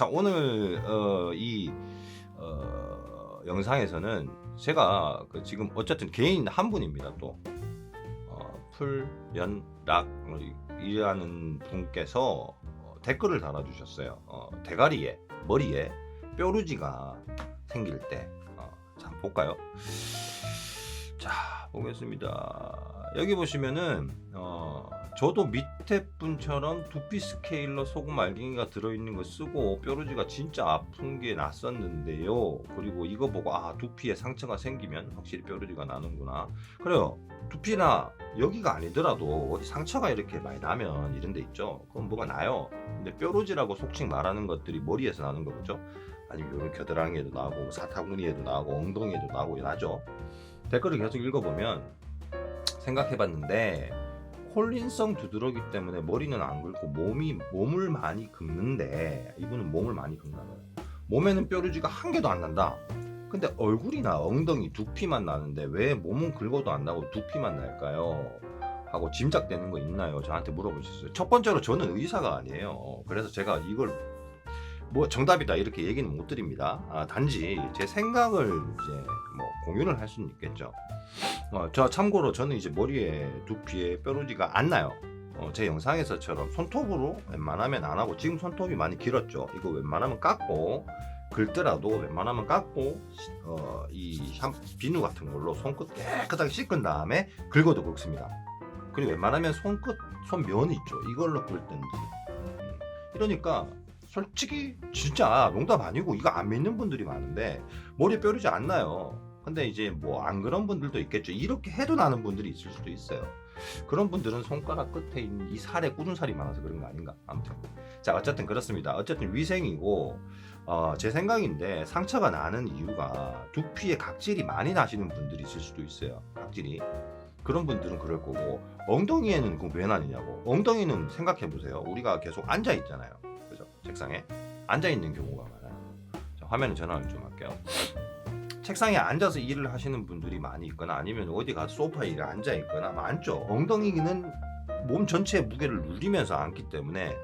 자 오늘 어, 이 어, 영상에서는 제가 그 지금 어쨌든 개인 한 분입니다 또 어, 풀연락 이라는 분께서 어, 댓글을 달아주셨어요. 어, 대가리에 머리에 뾰루지가 생길 때, 어, 볼까요? 자 보겠습니다. 여기 보시면은 어, 저도 밑에 분처럼 두피 스케일러 소금 알갱이가 들어있는 거 쓰고 뾰루지가 진짜 아픈 게 났었는데요. 그리고 이거 보고 아 두피에 상처가 생기면 확실히 뾰루지가 나는구나. 그래요. 두피나 여기가 아니더라도 어디 상처가 이렇게 많이 나면 이런 데 있죠. 그럼 뭐가 나요. 근데 뾰루지라고 속칭 말하는 것들이 머리에서 나는 거죠. 아니면 이런 겨드랑이에도 나고 사타구니에도 나고 엉덩이에도 나고 나죠. 댓글을 계속 읽어보면 생각해봤는데 콜린성 두드러기 때문에 머리는 안 긁고 몸이 몸을 많이 긁는데 이분은 몸을 많이 긁나 봐요. 몸에는 뾰루지가 한 개도 안 난다. 근데 얼굴이나 엉덩이 두피만 나는데 왜 몸은 긁어도 안 나고 두피만 날까요? 하고 짐작되는 거 있나요? 저한테 물어보셨어요. 첫 번째로 저는 의사가 아니에요. 그래서 제가 이걸 뭐 정답이다 이렇게 얘기는 못 드립니다. 아, 단지 제 생각을 이제 뭐 공유를 할 수는 있겠죠. 어, 저 참고로 저는 이제 머리에 두피에 뾰루지가 안 나요. 어, 제 영상에서처럼 손톱으로 웬만하면 안 하고 지금 손톱이 많이 길었죠. 이거 웬만하면 깎고 긁더라도 웬만하면 깎고 어, 이 샴, 비누 같은 걸로 손끝 깨끗하게 씻은 다음에 긁어도 긁습니다. 그리고 웬만하면 손끝 손면이 있죠. 이걸로 긁든지. 음, 이러니까 솔직히 진짜 농담 아니고 이거 안 믿는 분들이 많은데 머리에 뾰루지 안 나요. 근데 이제 뭐 안 그런 분들도 있겠죠. 이렇게 해도 나는 분들이 있을 수도 있어요. 그런 분들은 손가락 끝에 있는 이 살에 꾸준 살이 많아서 그런 거 아닌가? 아무튼 자 어쨌든 그렇습니다. 어쨌든 위생이고 어, 제 생각인데 상처가 나는 이유가 두피에 각질이 많이 나시는 분들이 있을 수도 있어요. 각질이 그런 분들은 그럴 거고 엉덩이에는 그왜 나느냐고 엉덩이는 생각해 보세요. 우리가 계속 앉아 있잖아요. 그죠? 책상에 앉아 있는 경우가 많아요. 자, 화면을 전환을 좀 할게요. 책상에 앉아서 일을 하시는 분들이 많이 있거나 아니면 어디 가서 소파에 앉아 있거나 많죠. 엉덩이는 몸 전체의 무게를 눌리면서 앉기 때문에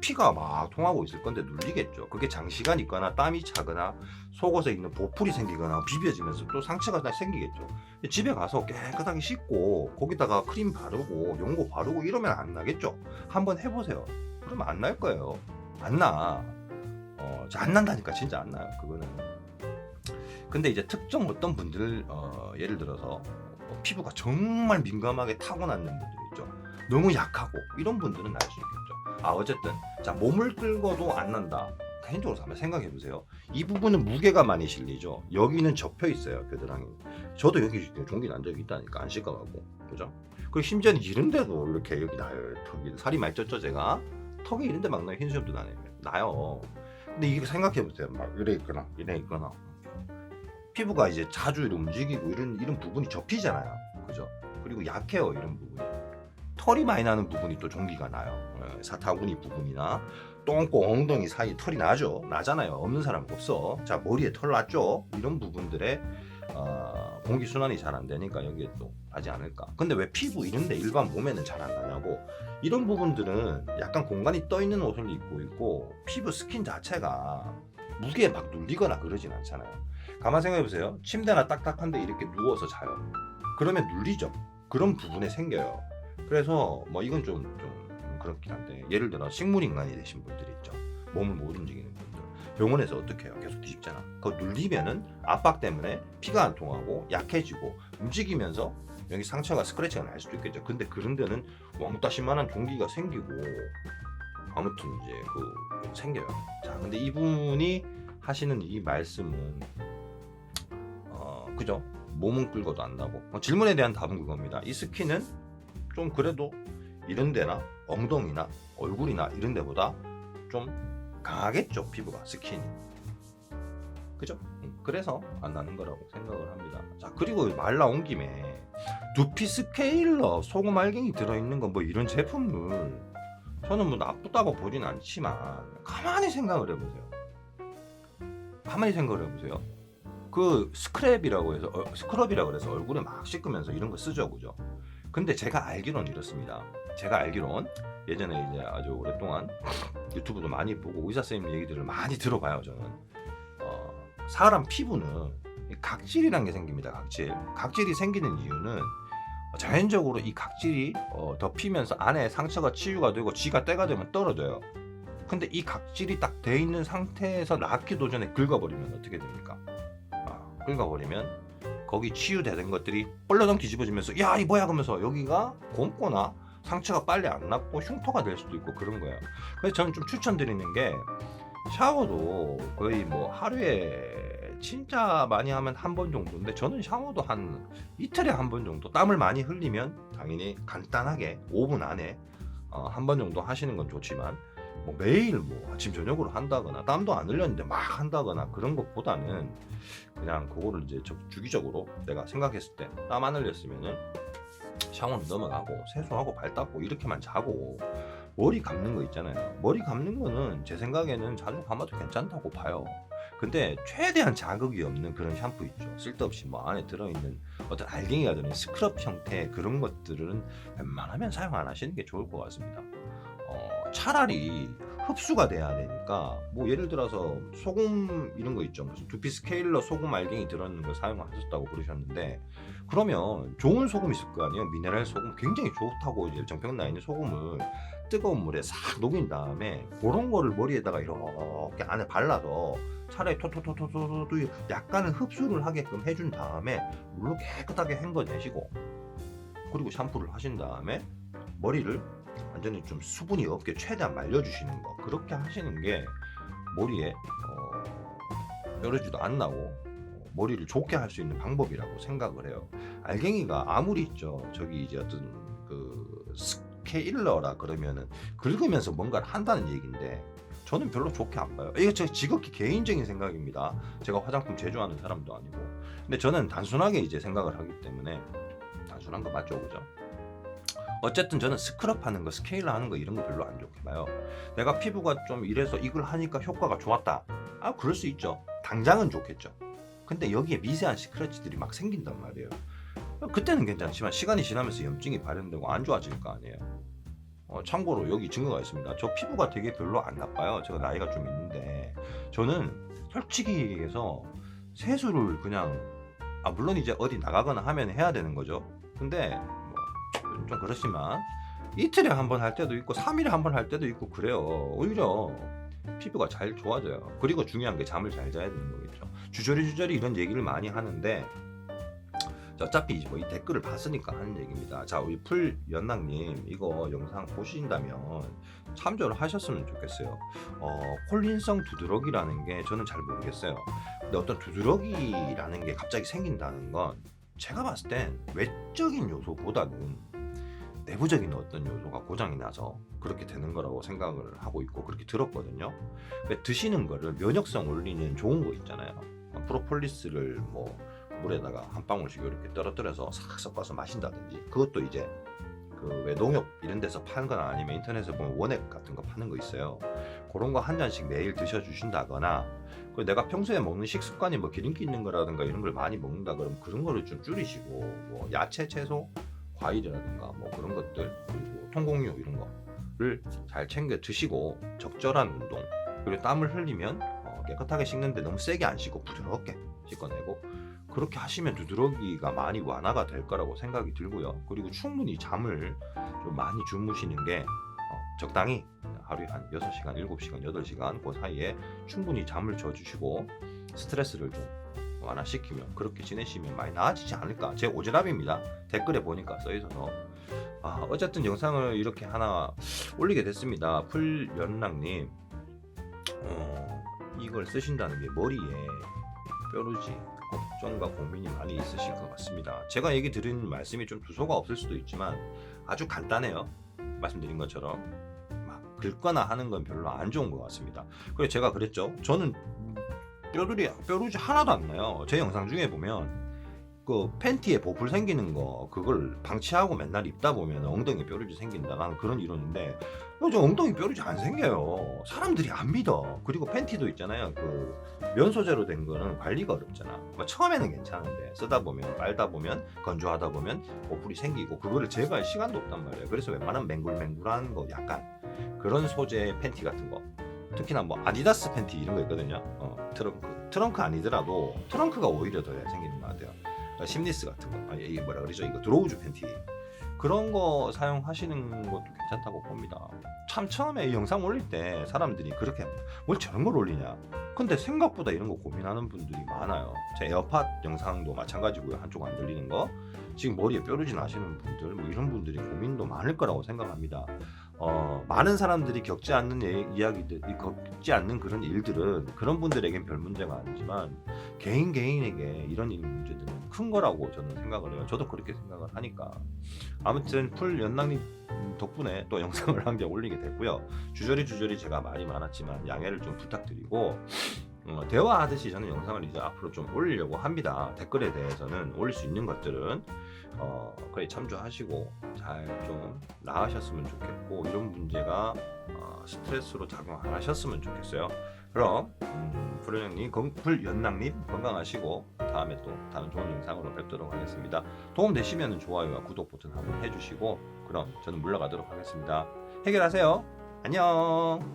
피가 막 통하고 있을 건데 눌리겠죠. 그게 장시간 있거나 땀이 차거나 속옷에 있는 보풀이 생기거나 비벼지면서 또 상처가 다 생기겠죠. 집에 가서 깨끗하게 씻고 거기다가 크림 바르고 용고 바르고 이러면 안 나겠죠. 한번 해보세요. 그러면 안날 거예요. 안 나. 어, 안 난다니까 진짜 안 나요. 그거는. 근데 이제 특정 어떤 분들 어, 예를 들어서 어, 피부가 정말 민감하게 타고났는 분들 있죠. 너무 약하고 이런 분들은 날 수 있겠죠. 아 어쨌든 자 몸을 끌고도 안 난다. 개인적으로 한번 생각해 보세요. 이 부분은 무게가 많이 실리죠. 여기는 접혀 있어요 겨드랑이. 저도 여기 종기 난 적이 있다니까 안 씻어가고 그죠? 그리고 심지어는 이런데도 이렇게 여기 나요 턱이 살이 많이 쪘죠 제가 턱이 이런데 막 나요 흰수염도 나네요 나요. 근데 이거 생각해 보세요. 막 이래 있거나 이래 있거나 피부가 이제 자주 움직이고 이런 이런 부분이 접히잖아요. 그죠? 그리고 약해요 이런 부분이. 털이 많이 나는 부분이 또 종기가 나요. 예, 사타구니 부분이나 똥꼬 엉덩이 사이 털이 나죠. 나잖아요. 없는 사람 없어. 자 머리에 털 났죠. 이런 부분들에 어, 공기 순환이 잘 안 되니까 여기에 또 나지 않을까. 근데 왜 피부 이런데 일반 몸에는 잘 안 나냐고. 이런 부분들은 약간 공간이 떠 있는 옷을 입고 있고 피부 스킨 자체가 무게에 막 눌리거나 그러진 않잖아요. 가만 생각해 보세요. 침대나 딱딱한데 이렇게 누워서 자요. 그러면 눌리죠. 그런 부분에 생겨요. 그래서 뭐 이건 좀, 좀 그렇긴 한데 예를 들어 식물 인간이 되신 분들이 있죠. 몸을 못 움직이는 분들. 병원에서 어떻게 해요? 계속 뒤집잖아. 그거 눌리면은 압박 때문에 피가 안 통하고 약해지고 움직이면서 여기 상처가 스크래치가 날 수도 있겠죠. 근데 그런 데는 왕따시만한 종기가 생기고 아무튼 이제 그 생겨요. 자, 근데 이분이 하시는 이 말씀은 어 그죠? 몸은 끌고도 안다고. 어, 질문에 대한 답은 그겁니다. 이 스킨은 좀 그래도 이런 데나 엉덩이나 얼굴이나 이런 데보다 좀 강하겠죠 피부가 스킨이 그죠? 음, 그래서 안 나는 거라고 생각을 합니다 자 그리고 말 나온 김에 두피 스케일러 소금 알갱이 들어있는 거 뭐 이런 제품을 저는 뭐 나쁘다고 보진 않지만 가만히 생각을 해보세요 가만히 생각을 해보세요 그 스크랩이라고 해서 어, 스크럽이라고 해서 얼굴에 막 씻으면서 이런 거 쓰죠 그죠? 근데 제가 알기론 이렇습니다. 제가 알기론 예전에 이제 아주 오랫동안 유튜브도 많이 보고 의사 선생님 얘기들을 많이 들어봐요. 저는 어, 사람 피부는 이 각질이란 게 생깁니다. 각질. 각질이 생기는 이유는 자연적으로 이 각질이 어, 덮이면서 안에 상처가 치유가 되고 쥐가 때가 되면 떨어져요. 근데 이 각질이 딱 돼 있는 상태에서 낫기 도 전에 긁어버리면 어떻게 됩니까? 아, 긁어버리면 거기 치유되는 것들이 뻘러덩 뒤집어지면서 야 이 뭐야 그러면서 여기가 곰거나 상처가 빨리 안 낫고 흉터가 될 수도 있고 그런 거예요. 그래서 저는 좀 추천드리는 게 샤워도 거의 뭐 하루에 진짜 많이 하면 한 번 정도인데 저는 샤워도 한 이틀에 한 번 정도 땀을 많이 흘리면 당연히 간단하게 5분 안에 어, 한 번 정도 하시는 건 좋지만 뭐 매일 뭐 아침 저녁으로 한다거나 땀도 안 흘렸는데 막 한다거나 그런 것보다는 그냥 그거를 이제 저- 주기적으로 내가 생각했을 때 땀 안 흘렸으면은 샤워는 넘어가고 세수하고 발 닦고 이렇게만 자고 머리 감는 거 있잖아요. 머리 감는 거는 제 생각에는 자주 감아도 괜찮다고 봐요. 근데 최대한 자극이 없는 그런 샴푸 있죠. 쓸데없이 뭐 안에 들어있는 어떤 알갱이가 들어있는 스크럽 형태의 그런 것들은 웬만하면 사용 안 하시는 게 좋을 것 같습니다. 어, 차라리 흡수가 돼야 되니까 뭐 예를 들어서 소금 이런 거 있죠. 무슨 두피 스케일러 소금 알갱이 들어있는 거 사용하셨다고 그러셨는데 그러면 좋은 소금 있을 거 아니에요. 미네랄 소금 굉장히 좋다고 이제 정평 나 있는 소금을 뜨거운 물에 싹 녹인 다음에 그런 거를 머리에다가 이렇게 안에 발라서 차라리 토토토토토토 약간은 흡수를 하게끔 해준 다음에 물로 깨끗하게 헹궈내시고 그리고 샴푸를 하신 다음에 머리를 완전히 좀 수분이 없게 최대한 말려주시는 거 그렇게 하시는 게 머리에 어, 뾰루지도 안 나고 어, 머리를 좋게 할 수 있는 방법이라고 생각을 해요. 알갱이가 아무리 있죠 저기 이제 어떤 그 스케일러라 그러면은 긁으면서 뭔가를 한다는 얘기인데 저는 별로 좋게 안 봐요. 이거 제 지극히 개인적인 생각입니다. 제가 화장품 제조하는 사람도 아니고. 근데 저는 단순하게 이제 생각을 하기 때문에 단순한 거 맞죠, 그죠? 어쨌든 저는 스크럽 하는 거, 스케일러 하는 거 이런 거 별로 안 좋게 봐요. 내가 피부가 좀 이래서 이걸 하니까 효과가 좋았다. 아, 그럴 수 있죠. 당장은 좋겠죠. 근데 여기에 미세한 스크래치들이 막 생긴단 말이에요. 그때는 괜찮지만 시간이 지나면서 염증이 발현되고 안 좋아질 거 아니에요. 어, 참고로 여기 증거가 있습니다. 저 피부가 되게 별로 안 나빠요. 제가 나이가 좀 있는데 저는 솔직히 얘기해서 세수를 그냥 아 물론 이제 어디 나가거나 하면 해야 되는 거죠. 근데 뭐 좀 그렇지만 이틀에 한 번 할 때도 있고 3일에 한 번 할 때도 있고 그래요. 오히려 피부가 잘 좋아져요. 그리고 중요한 게 잠을 잘 자야 되는 거겠죠. 주저리 주저리 이런 얘기를 많이 하는데 자, 어차피 이제 뭐이 댓글을 봤으니까 하는 얘기입니다. 자, 우리 풀연락님 이거 영상 보신다면 참조를 하셨으면 좋겠어요. 어, 콜린성 두드러기라는 게 저는 잘 모르겠어요. 근데 어떤 두드러기라는 게 갑자기 생긴다는 건 제가 봤을 땐 외적인 요소보다는 내부적인 어떤 요소가 고장이 나서 그렇게 되는 거라고 생각을 하고 있고 그렇게 들었거든요. 드시는 거를 면역성 올리는 좋은 거 있잖아요. 프로폴리스를 뭐 물에다가 한 방울씩 이렇게 떨어뜨려서 싹 섞어서 마신다든지 그것도 이제 그왜 농협 이런 데서 파는 건 아니면 인터넷에 보면 원액 같은 거 파는 거 있어요. 그런 거 한 잔씩 매일 드셔 주신다거나 그리고 내가 평소에 먹는 식습관이 뭐 기름기 있는 거라든가 이런 걸 많이 먹는다 그러면 그런 거를 좀 줄이시고 뭐 야채 채소 과일이라든가 뭐 그런 것들 그리고 통곡류 이런 거를 잘 챙겨 드시고 적절한 운동 그리고 땀을 흘리면 어, 깨끗하게 씻는데 너무 세게 안 씻고 부드럽게 씻어내고 그렇게 하시면 두드러기가 많이 완화가 될 거라고 생각이 들고요. 그리고 충분히 잠을 좀 많이 주무시는 게 어, 적당히 하루에 한 6시간, 7시간, 8시간 그 사이에 충분히 잠을 줘 주시고 스트레스를 좀 완화시키면 그렇게 지내시면 많이 나아지지 않을까. 제 오지랖입니다. 댓글에 보니까 써있어서. 아, 어쨌든 영상을 이렇게 하나 올리게 됐습니다. 풀연락님. 어, 이걸 쓰신다는 게 머리에 뾰루지 걱정과 고민이 많이 있으실 것 같습니다. 제가 얘기 드린 말씀이 좀 주소가 없을 수도 있지만 아주 간단해요. 말씀드린 것처럼. 막 긁거나 하는 건 별로 안 좋은 것 같습니다. 그래서 제가 그랬죠. 저는 뼈들이 뼈루지 하나도 안 나요. 제 영상 중에 보면 그 팬티에 보풀 생기는 거 그걸 방치하고 맨날 입다 보면 엉덩이 뾰루지 생긴다. 나는 그런 이론인데 요즘 엉덩이 뾰루지 안 생겨요. 사람들이 안 믿어. 그리고 팬티도 있잖아요. 그 면 소재로 된 거는 관리가 어렵잖아. 뭐 처음에는 괜찮은데 쓰다 보면 빨다 보면 건조하다 보면 보풀이 생기고 그거를 제거할 시간도 없단 말이에요. 그래서 웬만한 맹글맹글한 거 약간 그런 소재 팬티 같은 거 특히나 뭐 아디다스 팬티 이런 거 있거든요. 어, 트렁크 트렁크 아니더라도 트렁크가 오히려 더 생기는 것 같아요. 그러니까 심리스 같은 거. 아니 이게 뭐라 그러죠? 이거 드로우즈 팬티. 그런 거 사용하시는 것도 괜찮다고 봅니다. 참 처음에 이 영상 올릴 때 사람들이 그렇게 뭘 저런 걸 올리냐. 근데 생각보다 이런 거 고민하는 분들이 많아요. 제 에어팟 영상도 마찬가지고요. 한쪽 안 들리는 거. 지금 머리에 뾰루지 나시는 분들 뭐 이런 분들이 고민도 많을 거라고 생각합니다 어, 많은 사람들이 겪지 않는 예- 이야기들, 이 겪지 않는 그런 일들은 그런 분들에겐 별 문제가 아니지만 개인 개인에게 이런 일 문제들은 큰 거라고 저는 생각을 해요. 저도 그렇게 생각을 하니까 아무튼 풀 연락님 덕분에 또 영상을 한 개 올리게 됐고요. 주저리 주저리 제가 말이 많았지만 양해를 좀 부탁드리고 어, 대화하듯이 저는 영상을 이제 앞으로 좀 올리려고 합니다. 댓글에 대해서는 올릴 수 있는 것들은 어, 거의 참조하시고 잘 좀 나으셨으면 좋겠고 이런 문제가 어, 스트레스로 작용 안 하셨으면 좋겠어요. 그럼 음, 불연님, 불연락님 건강하시고 다음에 또 다른 좋은 영상으로 뵙도록 하겠습니다. 도움 되시면 좋아요와 구독 버튼 한번 해주시고 그럼 저는 물러가도록 하겠습니다. 해결하세요. 안녕.